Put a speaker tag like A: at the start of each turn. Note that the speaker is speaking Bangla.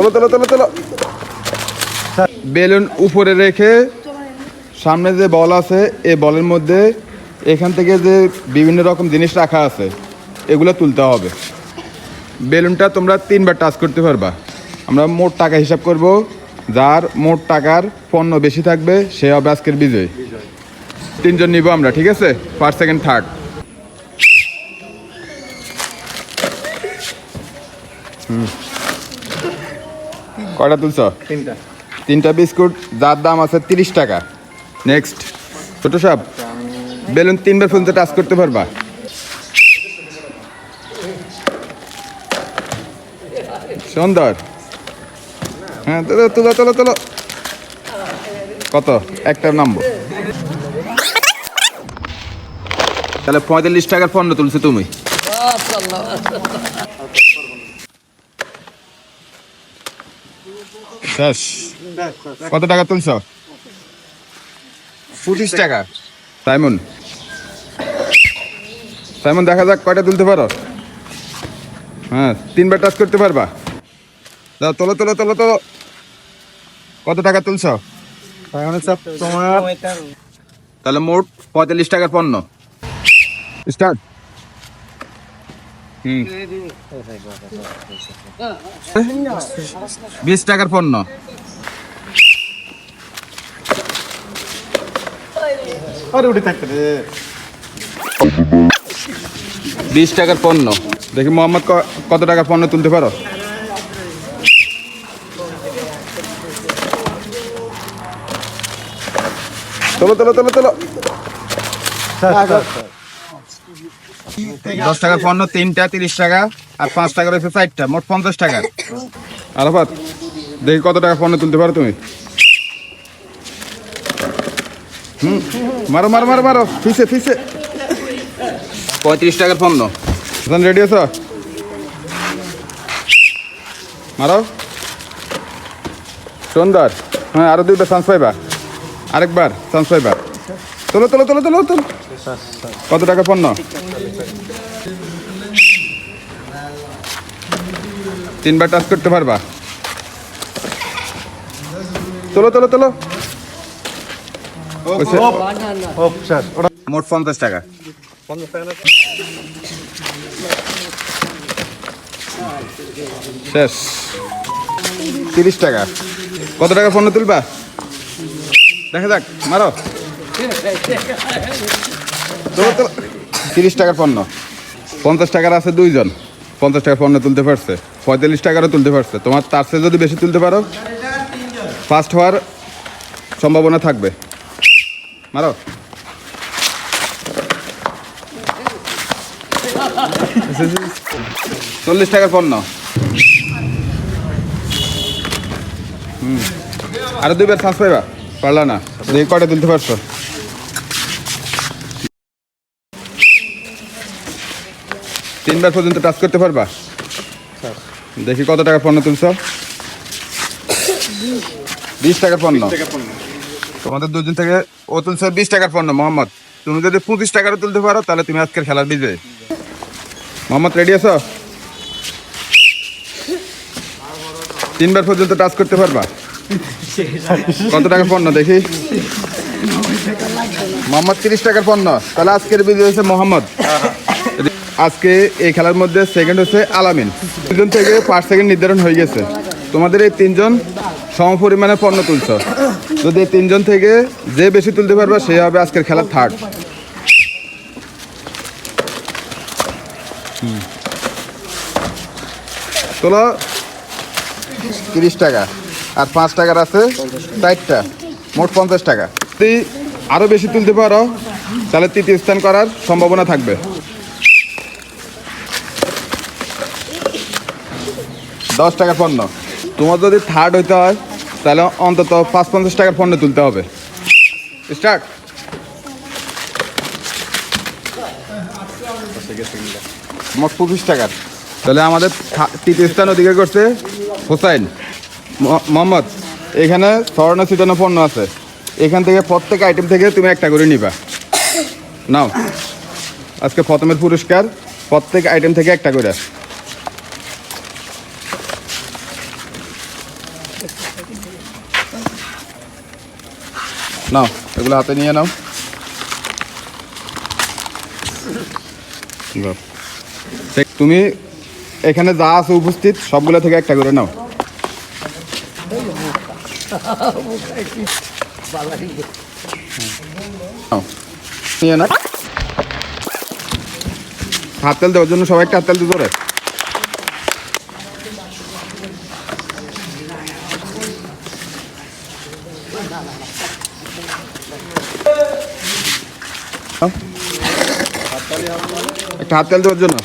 A: চলো চলো চলো চলো বেলুন উপরে রেখে সামনে যে বল আছে এই বলের মধ্যে এখান থেকে যে বিভিন্ন রকম জিনিস রাখা আছে, এগুলো তুলতে হবে। বেলুনটা তোমরা তিনবার টাচ করতে পারবা। আমরা মোট টাকা হিসাব করব, যার মোট টাকার পণ্য বেশি থাকবে, সে হবে আজকের বিজয়। তিনজন নিব আমরা, ঠিক আছে? ফার্স্ট সেকেন্ড থার্ড কয়টা তুলছ?
B: তিনটা।
A: তিনটা বিস্কুট যার দাম আছে তিরিশ টাকা। নেক্সট ছোট সব বেলুন তিনবার পর্যন্ত টাচ করতে পারবা। সুন্দর। হ্যাঁ তোলো তোলো তোলো তোলো। কত? একটা নামবো তাহলে পঁয়তাল্লিশ টাকার পণ্য তুলছো তুমি। শেষ। কত টাকা তুলছ? পঁচিশ টাকা। সাইমন। সাইমন দেখা যাক কয়টা তুলতে পারো। হ্যাঁ তিনবার টাচ করতে পারবা। যাও তোলো তোলো তোলো তোলো। কত টাকা তুলছ?
B: তোমার
A: তাহলে মোট পঁয়তাল্লিশ টাকার পণ্য। স্টার্ট। বিশ টাকার পণ্য। বিশ টাকার পণ্য। দেখি মোহাম্মদ কত টাকার পণ্য তুলতে পারো? তোলো তোলো তোলো তোলো। দশ টাকার পণ্য, তিনটা, তিরিশ টাকা, আর পাঁচ টাকা রয়েছে চারটা, মোট পঞ্চাশ টাকা। আরাফাত, দেখি কত টাকা পণ্য তুলতে পারো তুমি? হুম, মারো মারো মারো মারো, ফিসে ফিসে। পঁয়ত্রিশ টাকার পণ্য। রেডি আছো? মারো। সুন্দর। হ্যাঁ আরও দুইটা চান্স পাইবা। আরেকবার চান্স পাইবা। তোলো তোলো তোলো তোলো তোলো। কত টাকা পণ্য? তিনবার টাচ করতে পারবা? তোলো তোলো তোলো। হয়েছে?
B: হোপ স্যার ওটা
A: মোট পঞ্চাশ টাকা। শেষ। তিরিশ টাকা। কত টাকা পণ্য তুলবা? দেখা যাক মারো। তোলো, তোলো। তিরিশ টাকার পণ্য। পঞ্চাশ টাকার আছে দুইজন। পঞ্চাশ টাকার পণ্য তুলতে পারছে। পঁয়তাল্লিশ টাকারও তুলতে পারছে। তোমার তার চেয়ে যদি বেশি তুলতে পারো ফার্স্ট হওয়ার সম্ভাবনা থাকবে। মারো। চল্লিশ টাকার পণ্য। হুম। আরও দুইবার চান্স পাইবা। পারলা না। দেখি কয়টা তুলতে পারছ। তিনবার পর্যন্ত টাচ করতে পারবা? দেখি কত টাকা পণ্য তুলছো? বিশ টাকার পণ্য। তোমাদের দুজন থেকে ও তুলছে বিশ টাকার পণ্য মোহাম্মদ। তুমি যদি পঁচিশ টাকারও তুলতে পারো তাহলে তুমি আজকের খেলার বিজয়ী। মোহাম্মদ রেডি আছো? তিনবার পর্যন্ত টাচ করতে পারবা? কত টাকার পণ্য দেখি? মোহাম্মদ তিরিশ টাকার পণ্য। তাহলে আজকের বিজয় হয়েছে মোহাম্মদ। আজকে এই খেলার মধ্যে সেকেন্ড হচ্ছে আলামিন। তিনজন থেকে পাঁচ সেকেন্ড নির্ধারণ হয়ে গেছে। তোমাদের এই তিনজন সম পরিমাণে পণ্য তুলছ। যদি এই তিনজন থেকে যে বেশি তুলতে পারবে, সে হবে আজকের খেলার থার্ড তোলো তিরিশ টাকা। আর পাঁচ টাকার আছে চারটা। মোট পঞ্চাশ টাকা। যদি আরও বেশি তুলতে পারো, তাহলে তৃতীয় স্থান করার সম্ভাবনা থাকবে। দশ টাকার পণ্য। তোমার যদি থার্ড হইতে হয়, তাহলে অন্তত পাঁচ পঞ্চাশ টাকার পণ্য তুলতে হবে। স্টার্ট মোট পঁচিশ টাকার। তাহলে আমাদের তৃতীয় স্থান অধিকার করছে হোসাইন। মোহাম্মদ, এখানে স্বর্ণ ছিটানো পণ্য আছে। এখান থেকে প্রত্যেক আইটেম থেকে তুমি একটা করে নিবা। নাও। আজকে প্রথমের পুরস্কার, প্রত্যেক আইটেম থেকে একটা করে। নাও, এগুলো হাতে নিয়ে নাও। তুমি এখানে যা আছে উপস্থিত, সবগুলো থেকে একটা করে নাও। নিয়ে হাত তেল দেওয়ার জন্য সবাই একটা হাত তেল দিতে একটা হাত তেল দেওয়ার জন্য?